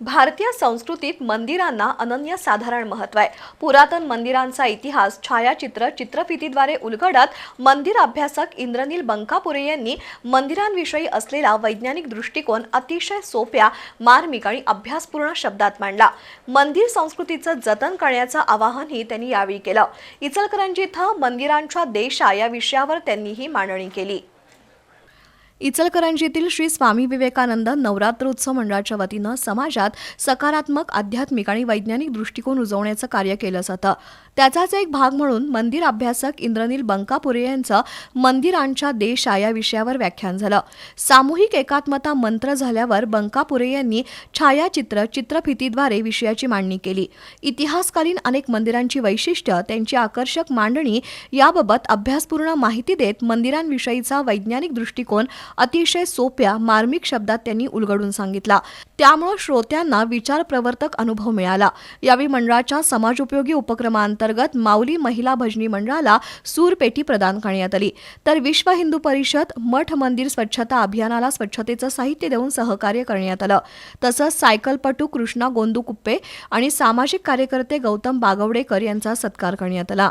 भारतीय संस्कृतीत मंदिरांना अनन्यसाधारण महत्त्व आहे. पुरातन मंदिरांचा इतिहास छायाचित्र चित्रफितीद्वारे उलगडत मंदिर अभ्यासक इंद्रनील बंकापुरे यांनी मंदिरांविषयी असलेला वैज्ञानिक दृष्टिकोन अतिशय सोप्या मार्मिक आणि अभ्यासपूर्ण शब्दात मांडला. मंदिर संस्कृतीचं जतन करण्याचं आवाहनही त्यांनी यावेळी केलं. इचलकरंजी इथं मंदिरांच्या देशा या विषयावर त्यांनी ही मांडणी केली. इचलकरंजीतील श्री स्वामी विवेकानंद नवरात्रोत्सव मंडळाच्या वतीनं समाजात सकारात्मक आध्यात्मिक आणि वैज्ञानिक दृष्टिकोन रुजवण्याचं कार्य केलं जातं. त्याचाच एक भाग म्हणून मंदिर अभ्यासक इंद्रनील बंकापुरे यांचं मंदिरांच्या देशा या विषयावर व्याख्यान झालं. सामूहिक एकात्मता मंत्र झाल्यावर बंकापुरे यांनी छायाचित्र चित्रफितीद्वारे विषयाची मांडणी केली. इतिहासकालीन अनेक मंदिरांची वैशिष्ट्य त्यांची आकर्षक मांडणी याबाबत अभ्यासपूर्ण माहिती देत मंदिरांविषयीचा वैज्ञानिक दृष्टिकोन अतिशय सोप्या मार्मिक शब्दात त्यांनी उलगडून सांगितला. त्यामुळे श्रोत्यांना विचारप्रवर्तक अनुभव मिळाला. यावेळी मंडळाच्या समाजोपयोगी उपक्रमांतर्गत माऊली महिला भजनी मंडळाला सूरपेटी प्रदान करण्यात आली. तर विश्व हिंदू परिषद मठ मंदिर स्वच्छता अभियानाला स्वच्छतेचं साहित्य देऊन सहकार्य करण्यात आलं. तसंच सायकलपटू कृष्णा गोंदू कुप्पे आणि सामाजिक कार्यकर्ते गौतम बागवडेकर यांचा सत्कार करण्यात आला.